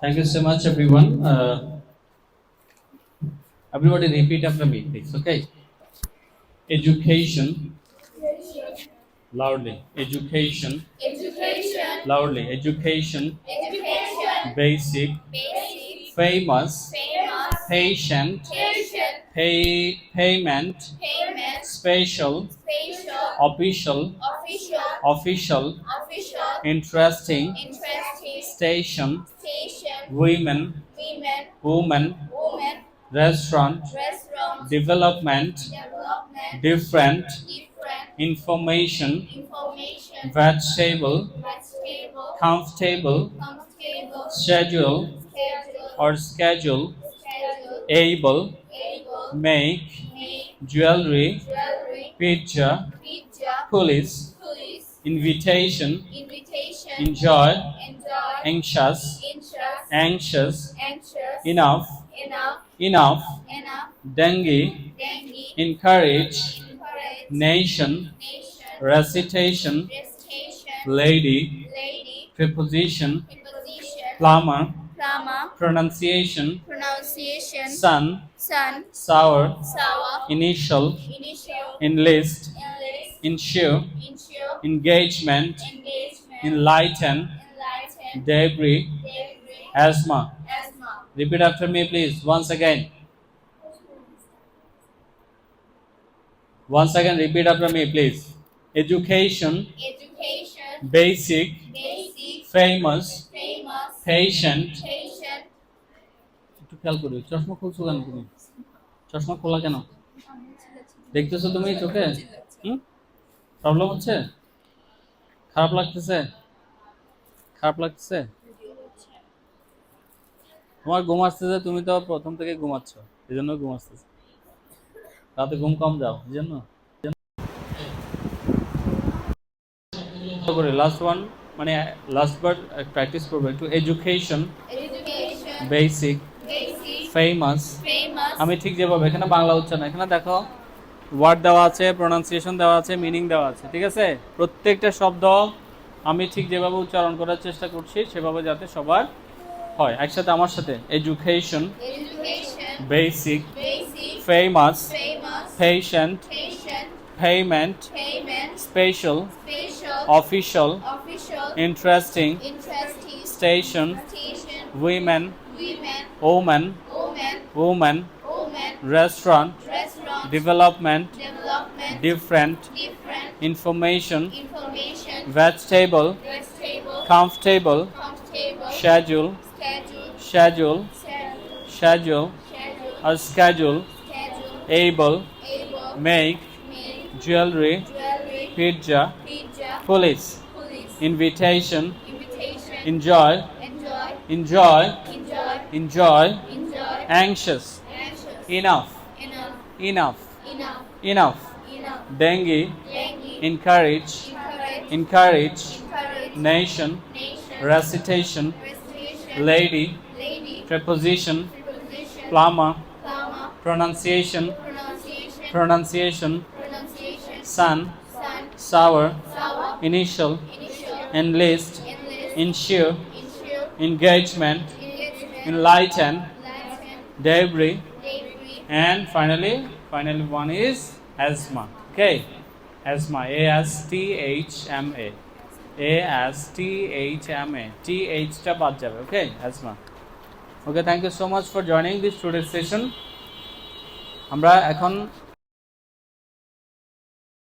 Thank you so much, everyone. Uh, everybody, repeat after me, please. Okay. Education. Loudly. Education. Education, Loudly. Education. education, Basic. basic, Famous. famous, Patient. patient, Pay. Payment. payment, Special. spatial, Official. official, Official. official, Interesting. interesting, Station. station, Women. women, Woman. woman, Restaurant. restaurant, Development. development, Different. different, Information. information, Vegetable. vegetable, Comfortable. comfortable, Schedule. schedule, Or schedule. schedule, Able. able, Make. make, Jewelry. jewelry, Picture. pizza, Police. police, Invitation. invitation, Enjoy. enjoy, Anxious. interest, Anxious. anxious, Enough. enough, Enough. enough, Dengue. dengue, Encourage. encourage, Nation. nation, Recitation. recitation, Lady. lady, Preposition. preposition, Plumber. plumber, Pronunciation. pronunciation, Sun. sun, Sour. sour, Initial. initial, Enlist. enlist, Ensure. ensure, Engagement. engagement, Enlighten. enlighten, Debris. Asthma. asthma. Repeat after me, please. Once again. Once again, repeat after me, please. Education. Education, Basic. basic, Famous. famous, Patient. patient, একটু খেয়াল করি চশমা খুলছো কেন তুমি চশমা খোলা কেন দেখতেছো তুমি চোখে প্রবলেম হচ্ছে খারাপ লাগতেছে খারাপ লাগতেছে তোমার ঘুম আসতেছে তুমি তো প্রথম থেকে ঘুমাচ্ছ এই জন্য ঘুম আসতেছে। রাতে ঘুম কম যাও এই জন্য করে লাস্ট ওয়ান মানে লাস্ট বার প্র্যাকটিস করব একটু এডুকেশন বেসিক ফেমাস আমি ঠিক যেভাবে এখানে বাংলা উচ্চারণ এখানে দেখো ওয়ার্ড দেওয়া আছে প্রোনাউন্সিয়েশন দেওয়া আছে মিনিং দেওয়া আছে ঠিক আছে? প্রত্যেকটা শব্দ আমি ঠিক যেভাবে উচ্চারণ করার চেষ্টা করছি সেভাবে যাতে সবার হয় একসাথে আমার সাথে? Education basic famous patient payment special official interesting station women women women restaurant development different information vegetable comfortable comfortable, schedule, schedule schedule. Schedule, schedule. Schedule, or schedule. Schedule, able. Make. Jewelry. Pizza. Police. Invitation. Invitation, enjoy. Enjoy, enjoy. Anxious. Enough. Enough, enough. Enough, enough. Enough, dengue. Encourage. Encourage, nation. Recitation lady. Lady, preposition. Preposition, plumber plumber, pronunciation. Pronunciation, pronunciation. Pronunciation, sun. Sun, sour. Sour, initial. Initial, enlist. Enlist, ensure. Ensure, engagement. Engagement, enlighten. Lighten, debris. Debris, and finally finally one is asthma. Okay. Asthma. A s t h m a A as T H M A T এইচটা বাদ যাবে okay asthma okay thank you so much for joining this টুডের session আমরা এখন